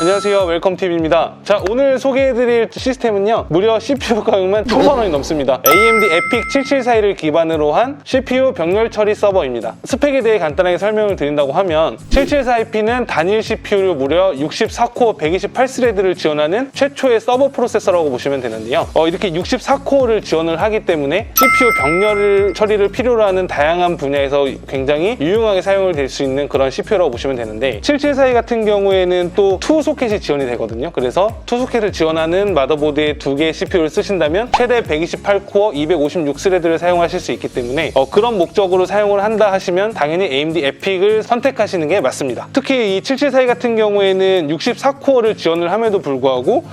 안녕하세요. 웰컴TV입니다. 자 오늘 소개해드릴 시스템은요 무려 CPU 가격만 1,000원이 넘습니다. AMD EPIC 7741을 기반으로 한 CPU 병렬 처리 서버입니다. 스펙에 대해 간단하게 설명을 드린다고 하면 7742P는 단일 CPU를 무려 64코어 128스레드를 지원하는 최초의 서버 프로세서라고 보시면 되는데요. 어, 이렇게 64코어를 지원을 하기 때문에 CPU 병렬 처리를 필요로 하는 다양한 분야에서 굉장히 유용하게 사용을 될 수 있는 그런 CPU라고 보시면 되는데 7742 같은 경우에는 또투 소켓이 지원이 되거든요. 그래서 투 소켓을 지원하는 마더보드에 두 개의 CPU를 쓰신다면 최대 128코어 256스레드를 사용하실 수 있기 때문에 어, 그런 목적으로 사용을 한다 하시면 당연히 AMD 에픽을 선택하시는 게 맞습니다. 특히 이 7742 같은 경우에는 64코어를 지원을 함에도 불구하고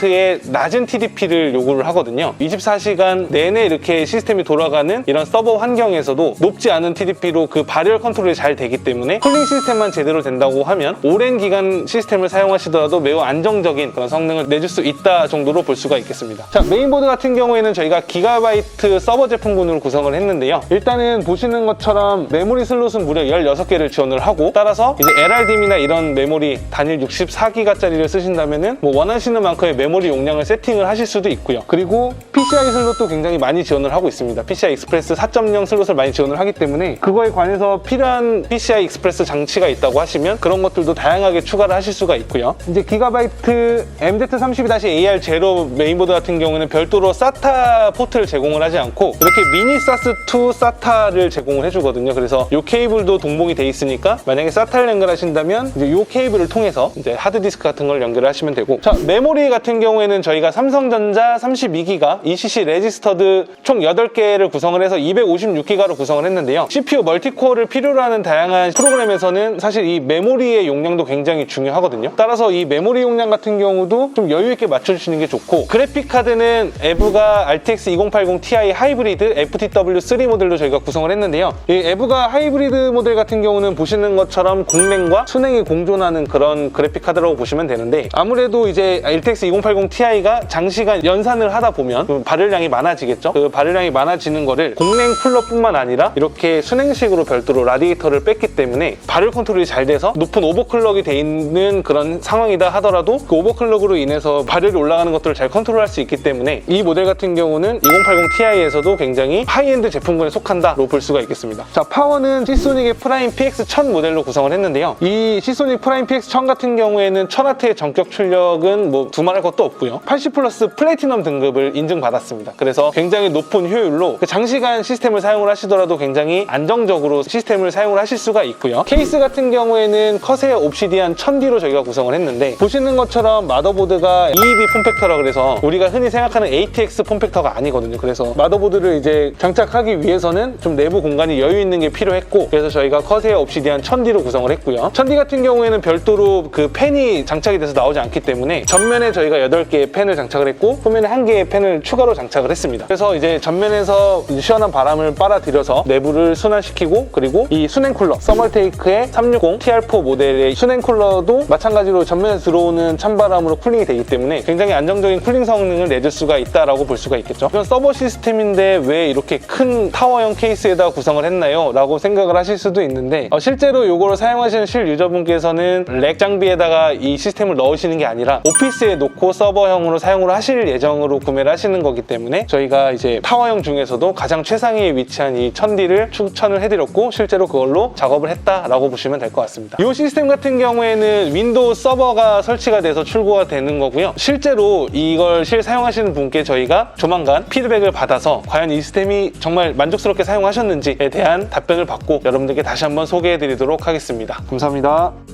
225W의 낮은 TDP를 요구를 하거든요. 24시간 내내 이렇게 시스템이 돌아가는 이런 서버 환경에서도 높지 않은 TDP로 그 발열 컨트롤이 잘 되기 때문에 쿨링 시스템만 제대로 된다고 하면 오랜 기간 시스템을 사용하시더라도 매우 안정적인 그런 성능을 내줄 수 있다 정도로 볼 수가 있겠습니다. 자, 메인보드 같은 경우에는 저희가 기가바이트 서버 제품군으로 구성을 했는데요. 일단은 보시는 것처럼 메모리 슬롯은 무려 16개를 지원을 하고 따라서 이제 LRDIM이나 이런 메모리 단일 64기가짜리를 쓰신다면은 뭐 원하시는 만큼의 메모리 용량을 세팅을 하실 수도 있고요. 그리고 PCI 슬롯도 굉장히 많이 지원을 하고 있습니다. PCI 익스프레스 4.0 슬롯을 많이 지원을 하기 때문에 그거에 관해서 필요한 PCI 익스프레스 장치가 있다고 하시면 그런 것들도 다양하게 추가 를 하실 수가 있고요. 이제 기가바이트 MZ32-AR0 메인보드 같은 경우는 별도로 SATA 포트를 제공을 하지 않고 이렇게 미니 사스2 SATA를 제공을 해주거든요. 그래서 이 케이블도 동봉이 돼 있으니까 만약에 SATA를 연결하신다면 이제 이 케이블을 통해서 이제 하드디스크 같은 걸 연결하시면 되고 자 메모리 같은 경우에는 저희가 삼성전자 32기가 ECC 레지스터드 총 8개를 구성을 해서 256기가로 구성을 했는데요. CPU 멀티코어를 필요로 하는 다양한 프로그램에서는 사실 이 메모리의 용량도 굉장히 중요하거든요. 따라서 이 메모리 용량 같은 경우도 좀 여유 있게 맞춰주시는 게 좋고 그래픽 카드는 에브가 RTX 2080 Ti 하이브리드 FTW3 모델로 저희가 구성을 했는데요. 이 에브가 하이브리드 모델 같은 경우는 보시는 것처럼 공랭과 순행이 공존하는 그런 그래픽 카드라고 보시면 되는데 아무래도 이제 RTX 2080 Ti가 장시간 연산을 하다 보면 좀 발열량이 많아지겠죠. 그 발열량이 많아지는 거를 공랭 쿨러뿐만 아니라 이렇게 순행식으로 별도로 라디에이터를 뺐기 때문에 발열 컨트롤이 잘 돼서 높은 오버클럭이 돼 있는 그런 상황이다 하더라도 그 오버클럭으로 인해서 발열이 올라가는 것들을 잘 컨트롤할 수 있기 때문에 이 모델 같은 경우는 2080 Ti에서도 굉장히 하이엔드 제품군에 속한다로 볼 수가 있겠습니다. 자 파워는 시소닉의 프라임 PX1000 모델로 구성을 했는데요. 이 시소닉 프라임 PX1000 같은 경우에는 1000W의 전격 출력은 뭐 두말할 것도 없고요. 80 플러스 플래티넘 등급을 인증받았습니다. 그래서 굉장히 높은 효율로 그 장시간 시스템을 사용을 하시더라도 굉장히 안정적으로 시스템을 사용을 하실 수가 있고요. 케이스 같은 경우에는 커세어 옵시디안 1000D로 저희가 구성을 했는데 보시는 것처럼 마더보드가 EEB 폼팩터라 그래서 우리가 흔히 생각하는 ATX 폼팩터가 아니거든요. 그래서 마더보드를 이제 장착하기 위해서는 좀 내부 공간이 여유 있는 게 필요했고 그래서 저희가 커세어 옵시디안 1000D로 구성을 했고요. 1000D 같은 경우에는 별도로 그 팬이 장착이 돼서 나오지 않기 때문에 전면에 저희가 8개의 팬을 장착을 했고 후면에 한 개의 팬을 추가로 장착을 했습니다. 그래서 이제 전면에서 시원한 바람을 빨아들여서 내부를 순환시키고 그리고 이 수냉 쿨러 서멀테이크의 360 TR4 모델의 수냉 쿨러 도 마찬가지로 전면에 들어오는 찬바람으로 쿨링이 되기 때문에 굉장히 안정적인 쿨링 성능을 내줄 수가 있다라고 볼 수가 있겠죠. 이건 서버 시스템인데 왜 이렇게 큰 타워형 케이스에다 구성을 했나요? 라고 생각을 하실 수도 있는데 어, 실제로 이거를 사용하시는 실 유저분께서는 렉 장비에다가 이 시스템을 넣으시는 게 아니라 오피스에 놓고 서버형으로 사용을 하실 예정으로 구매를 하시는 거기 때문에 저희가 이제 타워형 중에서도 가장 최상위에 위치한 이 1000D를 추천을 해드렸고 실제로 그걸로 작업을 했다라고 보시면 될 것 같습니다. 이 시스템 같은 경우에 는 윈도우 서버가 설치가 돼서 출고가 되는 거고요. 실제로 이걸 실 사용하시는 분께 저희가 조만간 피드백을 받아서 과연 이 시스템이 정말 만족스럽게 사용하셨는지에 대한 답변을 받고 여러분들께 다시 한번 소개해 드리도록 하겠습니다. 감사합니다.